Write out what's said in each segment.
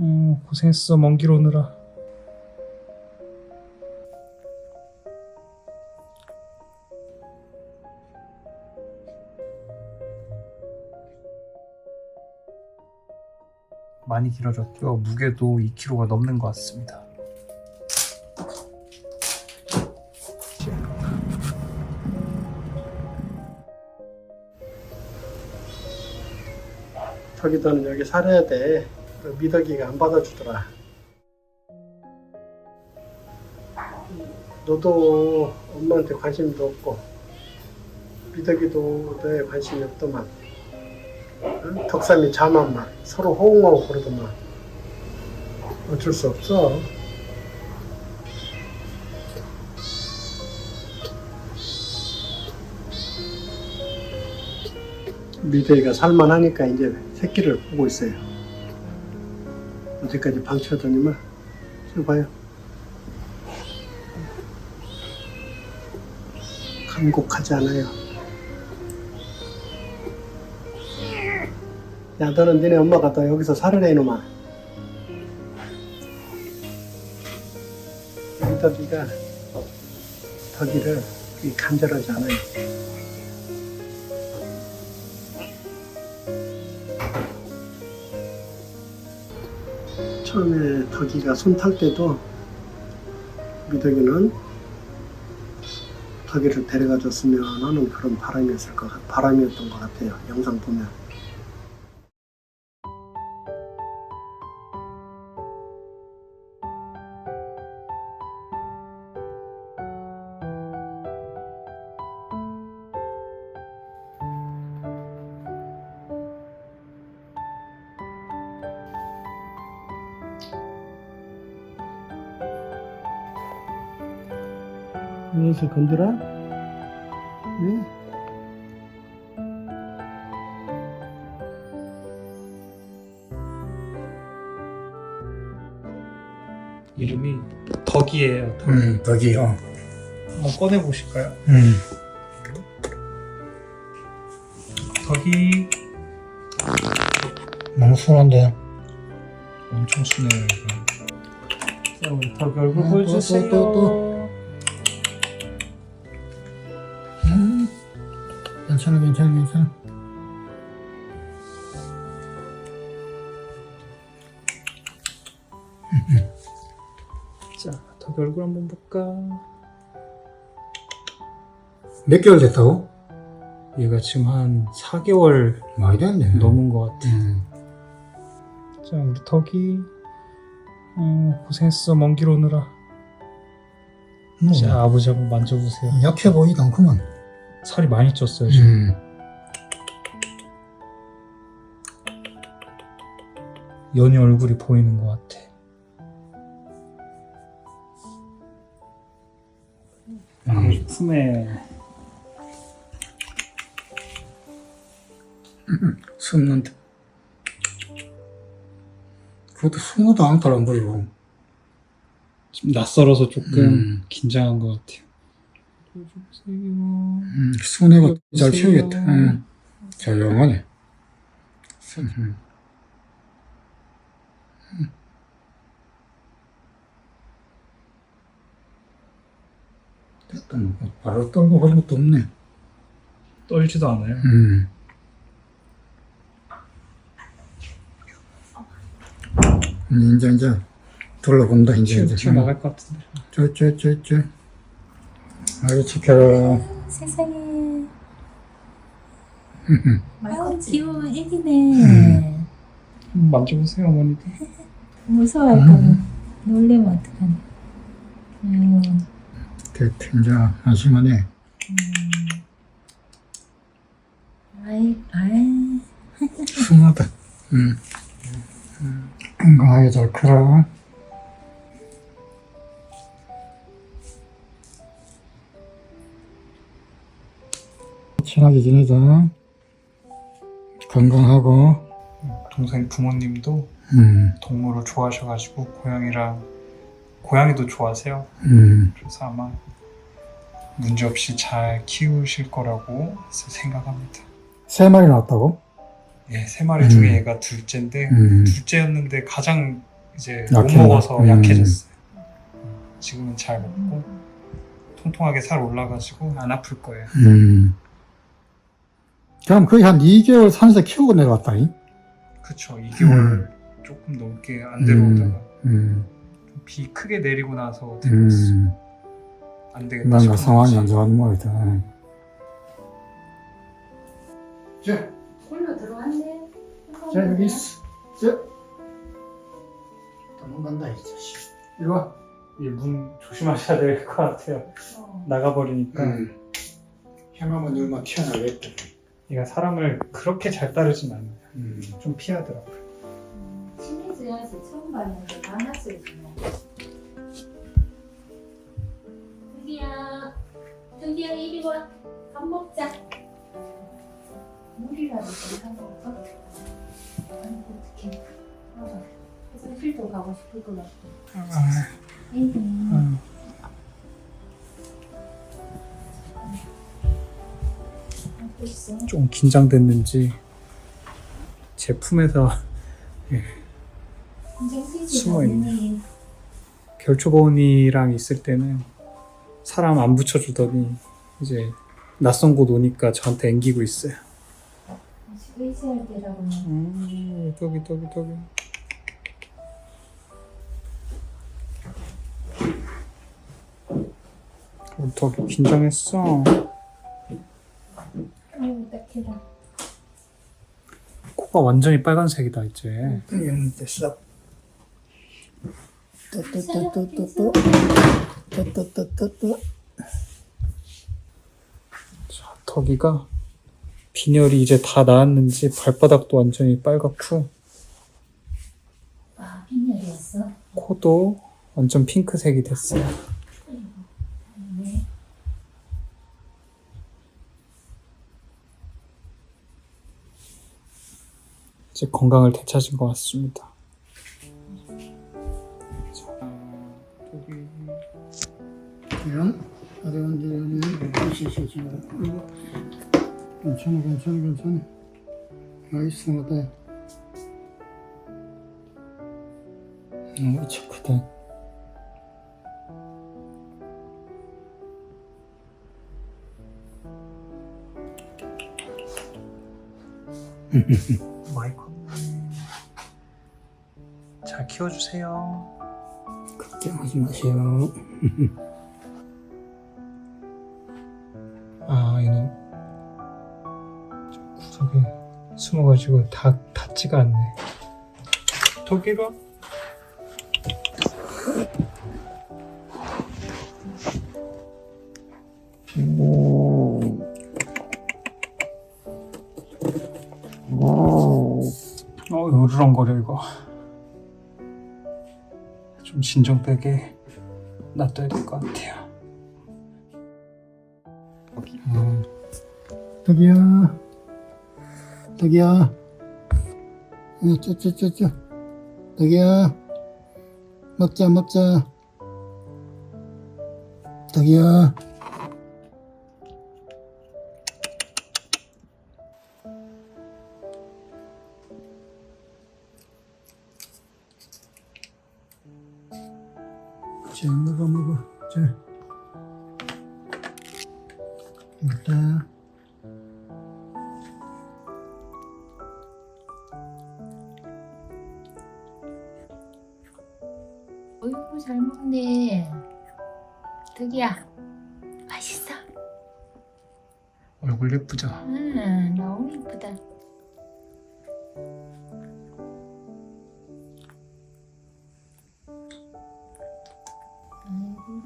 어, 고생했어. 먼 길 오느라. 많이 길어졌죠. 무게도 2kg가 넘는 것 같습니다. 저기도는 여기 살아야 돼. 그 미덕이가 안 받아주더라. 너도 엄마한테 관심도 없고 미덕이도 너에 관심이 없더만 응? 덕삼이 자만만 서로 호응하고 그러더만 어쩔 수 없어 미덕이가 살만하니까 이제 새끼를 보고 있어요 어제까지 방치하더니만 지금 봐요 감곡하지 않아요. 야, 너는 니네 엄마가 너 여기서 살을 해, 이놈아. 덕이가 덕이를 그렇게 간절하지 않아요. 처음에 덕이가 손 탈 때도 미덕이는 덕이를 데려가 줬으면 하는 그런 바람이었을 것 같, 바람이었던 것 같아요. 영상 보면. 무엇을 건드려? 네? 이름이 덕이에요 덕. 음, 덕이요. 한번 꺼내 보실까요? 음, 덕이 너무 순한데. 엄청 순해요 이거. 자 우리 덕이 얼굴 음, 보여주세요 또, 또, 음, 괜찮아, 괜찮아, 괜찮아. 자 덕이 얼굴 한번 볼까 몇 개월 됐다고? 얘가 지금 한 4개월 많이 됐네. 넘은 것 같아 음, 자 우리 덕이 어, 고생했어 먼 길 오느라 뭐, 자 아버지 한번 만져보세요 약해 보이도 않구만. 살이 많이 쪘어요 지금 음, 연이 얼굴이 보이는 것 같아 아버지 품에 숨는데. 그것도 숨어도 않더라, 그리고. 좀 낯설어서 조금 음. 긴장한 것 같아요 음, 순애가 잘 키우겠다. 음, 조용하네. 순, 음. 음. 됐다, 뭐. 바로 떨고 그런 것도 없네. 떨지도 않아요 음. 음, 이제, 이제, 둘러본다, 이제. 이제. 튀어나갈 것 같은데 저, 저, 저, 저. 아유, 지켜라. 세상에. 음, 아유, 귀여운 애기네. 만져보세요 어머니도 무서워할까봐. 놀래면 어떡하냐. 아유, 됐다, 이제, 안심하네. 아이, 아이. 순하다. 응. 건강하게 잘 커라. 친하게 지내자. 건강하고. 동생 부모님도 음, 동물을 좋아하셔가지고 고양이랑 고양이도 좋아하세요 음, 그래서 아마 문제 없이 잘 키우실 거라고 생각합니다 세 마리 나왔다고? 예, 세 마리 음. 중에 얘가 둘째인데 음. 둘째였는데 가장 이제 약했나? 못 먹어서 음. 약해졌어요. 지금은 잘 먹고 통통하게 살 올라가지고 안 아플 거예요. 음. 그럼 거의 한 2개월 산에서 키우고 내려왔다니? 그쵸. 2개월 조금 넘게 안 데려오다가 음. 좀비 크게 내리고 나서 데려왔어요. 음. 안 되겠다 뭔가 상황이. 안 좋아하는 모양이다. 자, 홀로 들어왔네. 자, 여기 있어. 자. 도망간다, 이 자식. 이리 와. 이문 조심하셔야 될 것 같아요. 어. 나가버리니까 음. 향하면 얼마 튀어나겠다. 얘가 사람을 그렇게 잘 따르진 않아요. 음. 좀 피하더라고요. 친해져야지 처음 봤는데 만났어요 정말. 여기야, 여기야 이리 와. 밥 먹자. 물이라도 좀 사 먹을까? 아니 어떡해. 아, 화장실도 가고 싶을 것 같고. 에이. 하 좀 긴장됐는지 제 품에서 긴장되지 숨어 있네. 당연히. 별초보원이랑 있을 때는 사람 안 붙여주더니 이제 낯선 곳 오니까 저한테 앵기고 있어요. 음, 여기 여기 여기. 우리 덕이 긴장했어. 딱해라. 코가 완전히 빨간색이다 이제. 여기 됐어. 또또또또또또. 또또또또또. 자, 덕이가 빈혈이 이제 다 나았는지 발바닥도 완전히 빨갛고 아 빈혈이었어. 코도 완전 핑크색이 됐어요. 이제 건강을 되찾은 것 같습니다. 괜찮아, 괜찮아, 괜찮아. 나이스, 맞다. 어, 착하다. 키워주세요. 걱정하지 마세요. 아 얘는 좀 구석에 숨어가지고 다 닿지가 않네. 오. 어 으르렁거려 이거. 좀 진정되게 놔둬야 될 것 같아요. 음. 덕이야. 덕이야. 어, 쪼쪼쪼쪼. 덕이야. 먹자, 먹자. 덕이야. 먹네. 덕이야 맛있어. 얼굴 예쁘죠? 응 너무 이쁘다. 아이고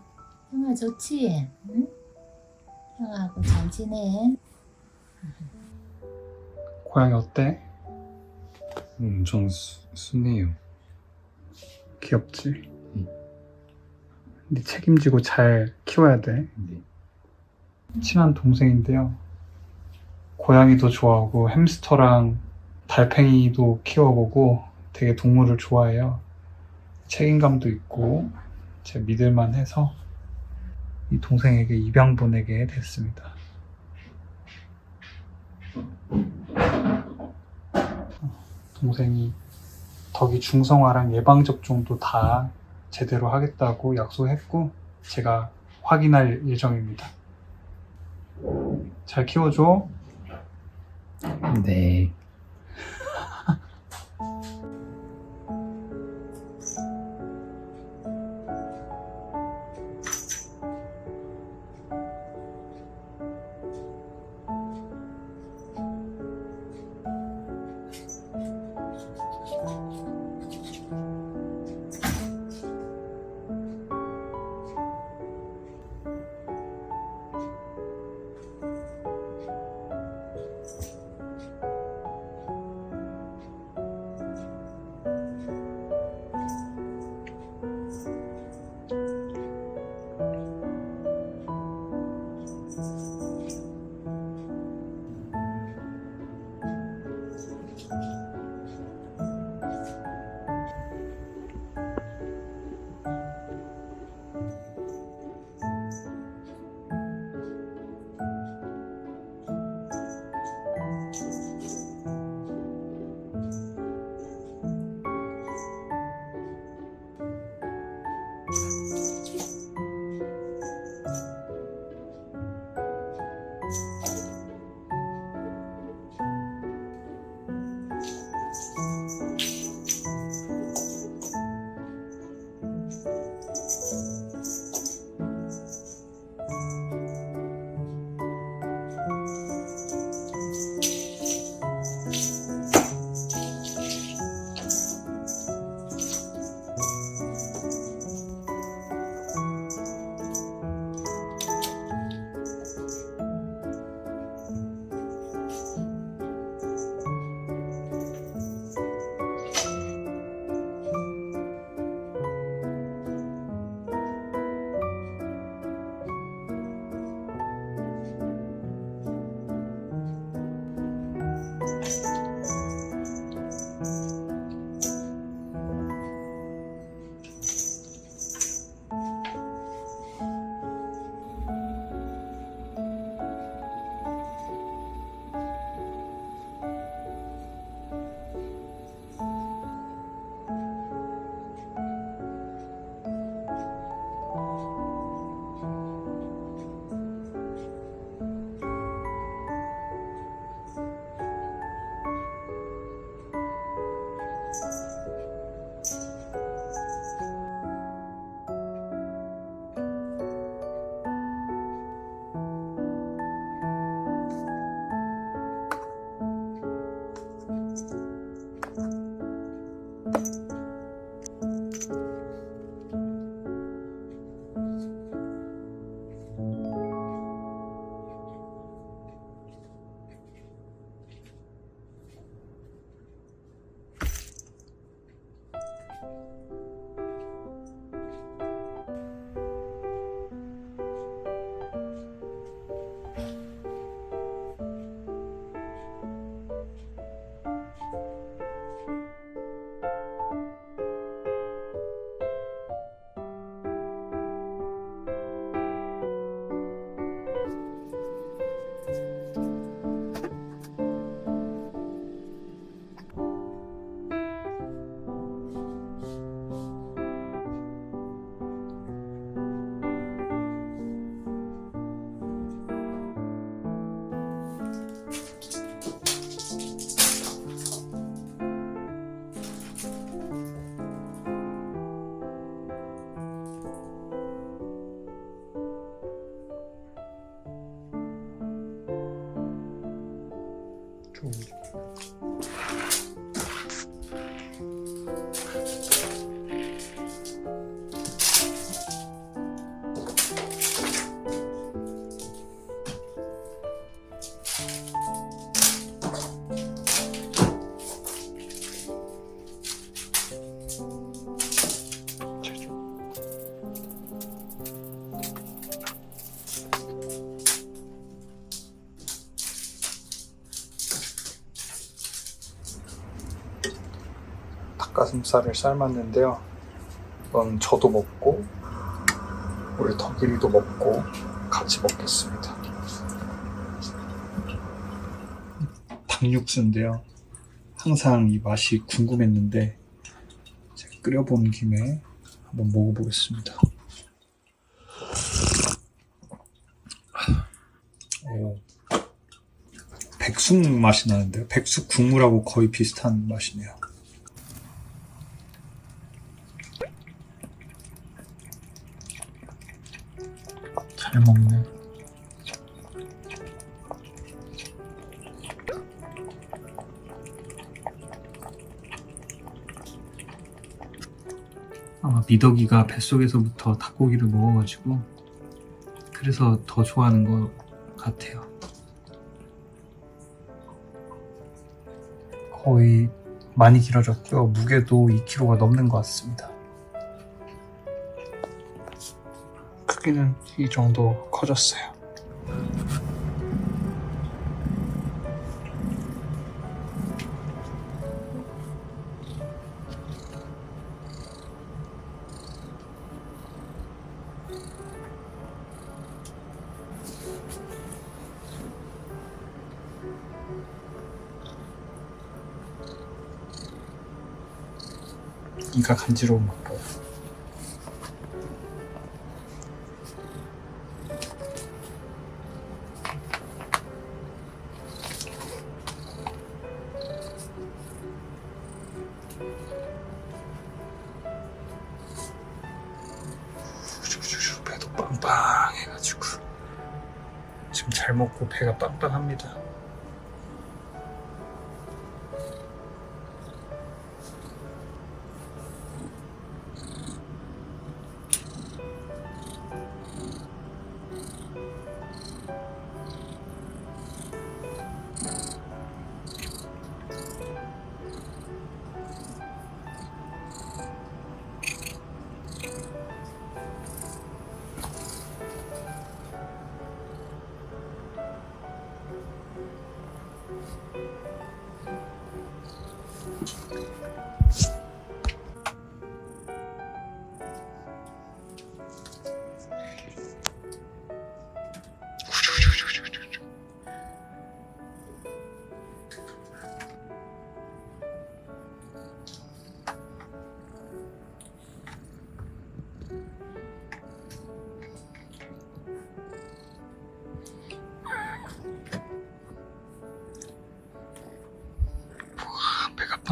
형아 좋지? 응? 형아하고 잘 지내? 고양이 어때? 엄청 수, 순해요. 귀엽지? 근데 책임지고 잘 키워야 돼. 네. 친한 동생인데요. 고양이도 좋아하고 햄스터랑 달팽이도 키워보고 되게 동물을 좋아해요. 책임감도 있고 제 믿을만 해서 이 동생에게 입양 보내게 됐습니다. 동생이 덕이 중성화랑 예방접종도 다 제대로 하겠다고 약속했고 제가 확인할 예정입니다. 잘 키워줘. 네. consequences. 닭가슴살을 삶았는데요. 이건 저도 먹고 우리 덕일이도 먹고 같이 먹겠습니다. 닭육수인데요. 항상 이 맛이 궁금했는데 끓여본 김에 한번 먹어보겠습니다. 오, 백숙 맛이 나는데요. 백숙 국물하고 거의 비슷한 맛이네요. 잘 먹네. 아마 미덕이가 뱃속에서부터 닭고기를 먹어가지고 그래서 더 좋아하는 것 같아요. 거의 많이 길어졌고요. 무게도 2kg가 넘는 것 같습니다. 크기는 이 정도 커졌어요. 이가 간지러운 것 먹고 배가 빵빵합니다.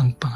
배가 빵빵.